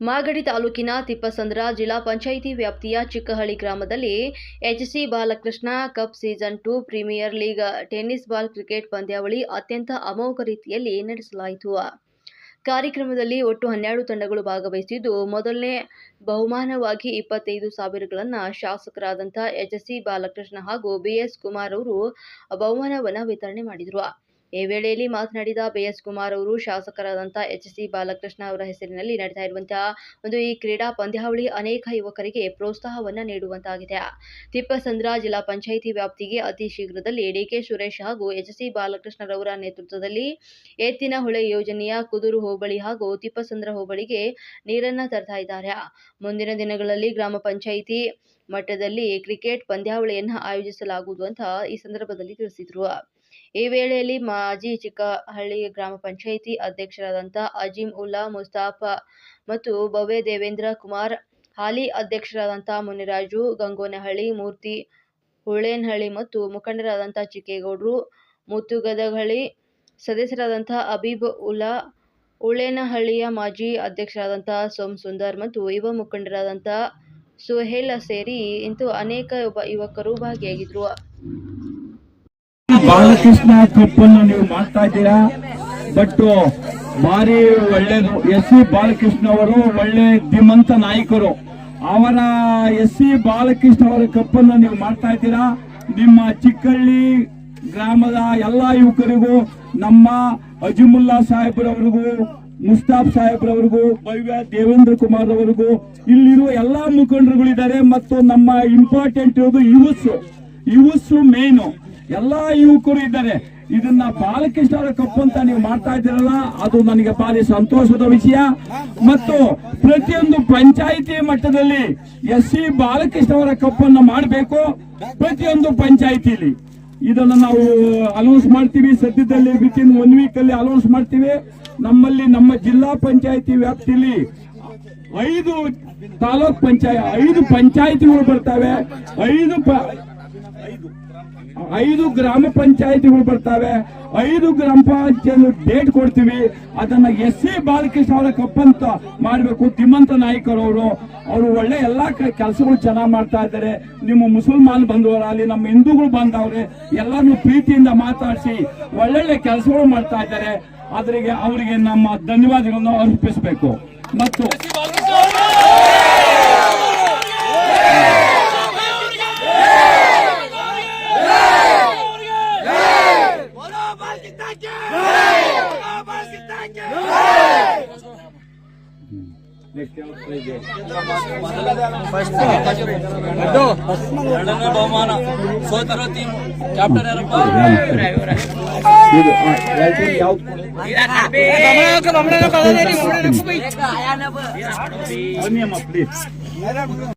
ಮಾಗಡಿ ತಾಲೂಕಿನ ತಿಪ್ಪಸಂದ್ರ ಜಿಲ್ಲಾ ಪಂಚಾಯಿತಿ ವ್ಯಾಪ್ತಿಯ ಚಿಕ್ಕಹಳ್ಳಿ ಗ್ರಾಮದಲ್ಲಿ HC Balakrishna cup season two premier league tennis ball cricket ಪಂದ್ಯಾವಳಿ ಅತ್ಯಂತ ಅಮೋಘ ರೀತಿಯಲ್ಲಿ ನಡೆಸಲಾಯಿತು. ಕಾರ್ಯಕ್ರಮದಲ್ಲಿ ಒಟ್ಟು ಹನ್ನೆರಡು ತಂಡಗಳು ಭಾಗವಹಿಸಿದ್ದು, ಮೊದಲನೇ ಬಹುಮಾನವಾಗಿ ಇಪ್ಪತ್ತೈದು ಸಾವಿರಗಳನ್ನು ಶಾಸಕರಾದಂಥ ಎಚ್ಎಸ್ಸಿ ಬಾಲಕೃಷ್ಣ ಹಾಗೂ ಬಿಎಸ್ ಕುಮಾರ್ ಅವರು ಬಹುಮಾನವನ್ನು ವಿತರಣೆ ಮಾಡಿದರು. ಈ ವೇಳೆಯಲ್ಲಿ ಮಾತನಾಡಿದ ಬಿಎಸ್ ಕುಮಾರ್ ಅವರು, ಶಾಸಕರಾದಂಥ ಸಿ ಬಾಲಕೃಷ್ಣ ಅವರ ಹೆಸರಿನಲ್ಲಿ ನಡೀತಾ ಇರುವಂತಹ ಒಂದು ಈ ಕ್ರೀಡಾ ಪಂದ್ಯಾವಳಿ ಅನೇಕ ಯುವಕರಿಗೆ ಪ್ರೋತ್ಸಾಹವನ್ನ ನೀಡುವಂತಾಗಿದೆ. ತಿಪ್ಪಸಂದ್ರ ಜಿಲ್ಲಾ ಪಂಚಾಯಿತಿ ವ್ಯಾಪ್ತಿಗೆ ಅತಿ ಶೀಘ್ರದಲ್ಲಿ ಡಿಕೆ ಸುರೇಶ್ ಹಾಗೂ ಎಚ್ ಸಿ ಬಾಲಕೃಷ್ಣರವರ ನೇತೃತ್ವದಲ್ಲಿ ಎತ್ತಿನ ಹೊಳೆ ಯೋಜನೆಯ ಕುದುರು ಹೋಬಳಿ ಹಾಗೂ ತಿಪ್ಪಸಂದ್ರ ಹೋಬಳಿಗೆ ನೀರನ್ನ ತರ್ತಾ ಇದ್ದಾರೆ. ಮುಂದಿನ ದಿನಗಳಲ್ಲಿ ಗ್ರಾಮ ಪಂಚಾಯಿತಿ ಮಟ್ಟದಲ್ಲಿ ಕ್ರಿಕೆಟ್ ಪಂದ್ಯಾವಳಿಯನ್ನು ಆಯೋಜಿಸಲಾಗುವುದು ಅಂತ ಈ ಸಂದರ್ಭದಲ್ಲಿ ತಿಳಿಸಿದರು. ಈ ವೇಳೆಯಲ್ಲಿ ಮಾಜಿ ಚಿಕ್ಕಹಳ್ಳಿ ಗ್ರಾಮ ಪಂಚಾಯಿತಿ ಅಧ್ಯಕ್ಷರಾದಂಥ ಅಜೀಂ ಉಲ್ಲಾ, ಮುಸ್ತಾಫ ಮತ್ತು ಭವ್ಯ ದೇವೇಂದ್ರ ಕುಮಾರ್, ಹಾಲಿ ಅಧ್ಯಕ್ಷರಾದಂಥ ಮುನಿರಾಜು, ಗಂಗೋನಹಳ್ಳಿ, ಮೂರ್ತಿ ಹುಳೇನಹಳ್ಳಿ ಮತ್ತು ಮುಖಂಡರಾದಂಥ ಚಿಕ್ಕೇಗೌಡರು, ಮುತ್ತುಗದಹಳ್ಳಿ ಸದಸ್ಯರಾದಂಥ ಅಬೀಬ್ ಉಲ್ಲಾ ಉಳ್ಳೇನಹಳ್ಳಿಯ ಮಾಜಿ ಅಧ್ಯಕ್ಷರಾದಂಥ ಸೋಮ್ ಸುಂದರ್ ಮತ್ತು ಯುವ ಮುಖಂಡರಾದಂಥ ಸುಹೇಲ ಸೇರಿ ಇಂತೂ ಅನೇಕ ಯುವಕರು ಭಾಗಿಯಾಗಿದ್ದರು ಬಾಲಕೃಷ್ಣ ಕಪ್ ಅನ್ನು ನೀವು ಮಾಡ್ತಾ ಇದ್ದೀರಾ? ಬಟ್ ಭಾರಿ ಒಳ್ಳೇದು ಎಸ್ ಸಿ ಬಾಲಕೃಷ್ಣ ಅವರು ಒಳ್ಳೆ ಧೀಮಂತ ನಾಯಕರು. ಅವರ ಎಸ್ ಸಿ ಬಾಲಕೃಷ್ಣ ಅವರ ಕಪ್ಪನ್ನು ನೀವು ಮಾಡ್ತಾ ಇದ್ದೀರಾ? ನಿಮ್ಮ ಚಿಕ್ಕಳ್ಳಿ ಗ್ರಾಮದ ಎಲ್ಲಾ ಯುವಕರಿಗೂ, ನಮ್ಮ ಅಜಿಮುಲ್ಲಾ ಸಾಹೇಬ್ರವರಿಗೂ, ಮುಸ್ತಾಫ್ ಸಾಹೇಬ್ರವರಿಗೂ, ಭವ್ಯ ದೇವೇಂದ್ರ ಕುಮಾರ್ ಅವರಿಗೂ, ಇಲ್ಲಿರುವ ಎಲ್ಲಾ ಮುಖಂಡರುಗಳಿದ್ದಾರೆ ಮತ್ತು ನಮ್ಮ ಇಂಪಾರ್ಟೆಂಟ್ ಇರೋದು ಯುವಸ್ಸು ಯುವಸ್ಸು ಮೇನು ಎಲ್ಲಾ ಯುವಕರು ಇದ್ದಾರೆ. ಇದನ್ನ ಬಾಲಕೃಷ್ಣ ಅವರ ಕಪ್ಪು ಅಂತ ನೀವು ಮಾಡ್ತಾ ಇದ್ದೀರಲ್ಲ, ಅದು ನನಗೆ ಭಾರಿ ಸಂತೋಷದ ವಿಷಯ. ಮತ್ತು ಪ್ರತಿಯೊಂದು ಪಂಚಾಯಿತಿ ಮಟ್ಟದಲ್ಲಿ ಎಸ್ ಸಿ ಬಾಲಕೃಷ್ಣ ಅವರ ಕಪ್ಪನ್ನು ಮಾಡಬೇಕು ಪ್ರತಿಯೊಂದು ಪಂಚಾಯಿತಿಲಿ ಇದನ್ನು ನಾವು ಅನೌನ್ಸ್ ಮಾಡ್ತೀವಿ. ಸದ್ಯದಲ್ಲಿ ವಿತ್ ಇನ್ ಒನ್ ವೀಕ್ ಅಲ್ಲಿ ಅನೌನ್ಸ್ ಮಾಡ್ತೀವಿ. ನಮ್ಮಲ್ಲಿ ನಮ್ಮ ಜಿಲ್ಲಾ ಪಂಚಾಯಿತಿ ವ್ಯಾಪ್ತಿಯಲ್ಲಿ ಐದು ತಾಲೂಕ್ ಪಂಚಾಯತ್ ಐದು ಪಂಚಾಯಿತಿಗಳು ಬರ್ತವೆ. ಐದು ಐದು ಗ್ರಾಮ ಪಂಚಾಯತಿಗಳು ಬರ್ತವೆ. ಐದು ಗ್ರಾಮ ಪಂಚಾಯತ್ ಡೇಟ್ ಕೊಡ್ತೀವಿ. ಅದನ್ನ ಎಸ್ ಸಿ ಬಾಲಕೃಷ್ಣ ಅವರ ಕಪ್ಪಂತ ಮಾಡಬೇಕು. ತಿಮ್ಮಂತ ನಾಯಕರು ಅವರು. ಅವರು ಒಳ್ಳೆ ಎಲ್ಲಾ ಕೆಲಸಗಳು ಚೆನ್ನಾಗಿ ಮಾಡ್ತಾ ಇದ್ದಾರೆ. ನಿಮ್ಮ ಮುಸಲ್ಮಾನ್ ಬಂದವರಾಗಲಿ, ನಮ್ಮ ಹಿಂದೂಗಳು ಬಂದವ್ರೆ ಎಲ್ಲರನ್ನು ಪ್ರೀತಿಯಿಂದ ಮಾತಾಡಿಸಿ ಒಳ್ಳೊಳ್ಳೆ ಕೆಲಸಗಳು ಮಾಡ್ತಾ ಇದ್ದಾರೆ. ಅದರಿಗೆ ಅವರಿಗೆ ನಮ್ಮ ಧನ್ಯವಾದಗಳನ್ನು ಅರ್ಪಿಸಬೇಕು. ಮತ್ತು જીતાંગે અલ્લાહ જીતાંગે ಎರಡನೇ ಬಹುಮಾನ ಸೋತರು ಟೀಮ್ ಕ್ಯಾಪ್ಟನ್ ಯಾರಪ್ಪ ಗಮನ ಗಮನ